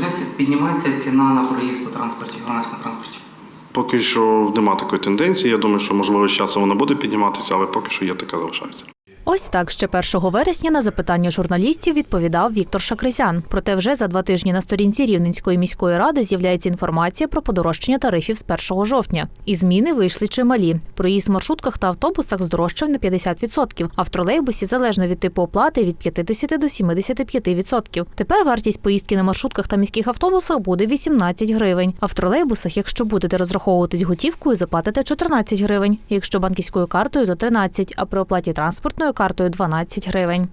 розширяється, піднімається ціна на проїзд у транспорті, громадському транспорті. Поки що нема такої тенденції. Я думаю, що можливо з часом вона буде підніматися, але поки що є така залишається. Ось так ще 1 вересня на запитання журналістів відповідав Віктор Шакризян. Проте вже за два тижні на сторінці Рівненської міської ради з'являється інформація про подорожчання тарифів з 1 жовтня. І зміни вийшли чималі. Проїзд в маршрутках та автобусах здорожчав на 50%, а в тролейбусі залежно від типу оплати від 50 до 75%. Тепер вартість поїздки на маршрутках та міських автобусах буде 18 гривень. А в тролейбусах, якщо будете розраховуватись готівкою, заплатите 14 гривень. Якщо банківською картою, то 13, а при оплаті транспортною картою 12 гривень.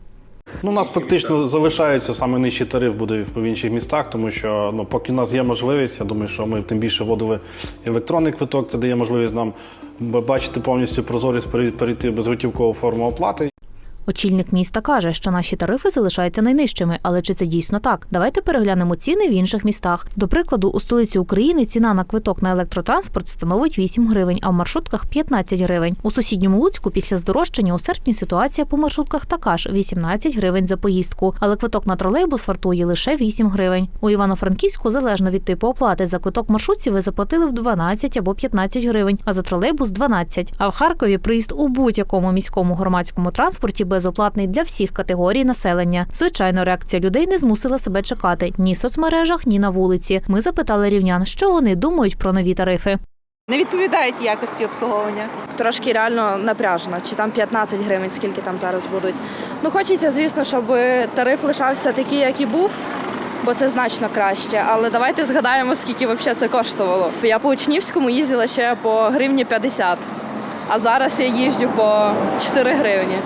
Ну, у нас фактично залишається саме нижчий тариф буде в інших містах, тому що ну, поки у нас є можливість, я думаю, що ми тим більше вводили електронний квиток, це дає можливість нам бачити повністю прозорість пере- перейти безготівкову форму оплати. Очільник міста каже, що наші тарифи залишаються найнижчими, але чи це дійсно так? Давайте переглянемо ціни в інших містах. До прикладу, у столиці України ціна на квиток на електротранспорт становить 8 гривень, а в маршрутках 15 гривень. У сусідньому Луцьку після здорожчання у серпні ситуація по маршрутках така ж 18 гривень за поїздку, але квиток на тролейбус вартує лише 8 гривень. У Івано-Франківську залежно від типу оплати за квиток маршрутці ви заплатили в 12 або 15 гривень, а за тролейбус 12. А в Харкові проїзд у будь-якому міському громадському транспорті безоплатний для всіх категорій населення. Звичайно, реакція людей не змусила себе чекати ні в соцмережах, ні на вулиці. Ми запитали рівнян, що вони думають про нові тарифи. не відповідають якості обслуговування. Трошки реально напряжно, чи там 15 гривень, скільки там зараз будуть. Ну хочеться, звісно, щоб тариф лишався такий, як і був, бо це значно краще. Але давайте згадаємо, скільки взагалі це коштувало. Я по Учнівському їздила ще по гривні 50, а зараз я їжджу по 4 гривні.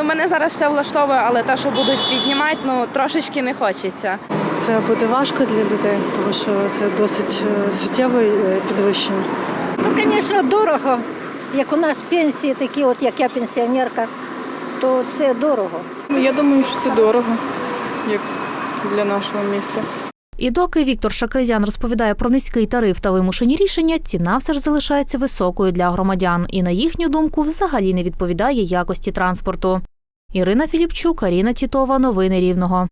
Ну, мене зараз все влаштовує, але те, що будуть піднімати, ну трошечки не хочеться. Це буде важко для людей, тому що це досить е, суттєве е, підвищення. Ну, звісно, дорого. Як у нас пенсії такі, от як я пенсіонерка, то це дорого. Я думаю, що це дорого, як для нашого міста. І доки Віктор Шакризян розповідає про низький тариф та вимушені рішення, ціна все ж залишається високою для громадян і, на їхню думку, взагалі не відповідає якості транспорту. Ірина Філіпчук, Аріна Тітова. Новини Рівного.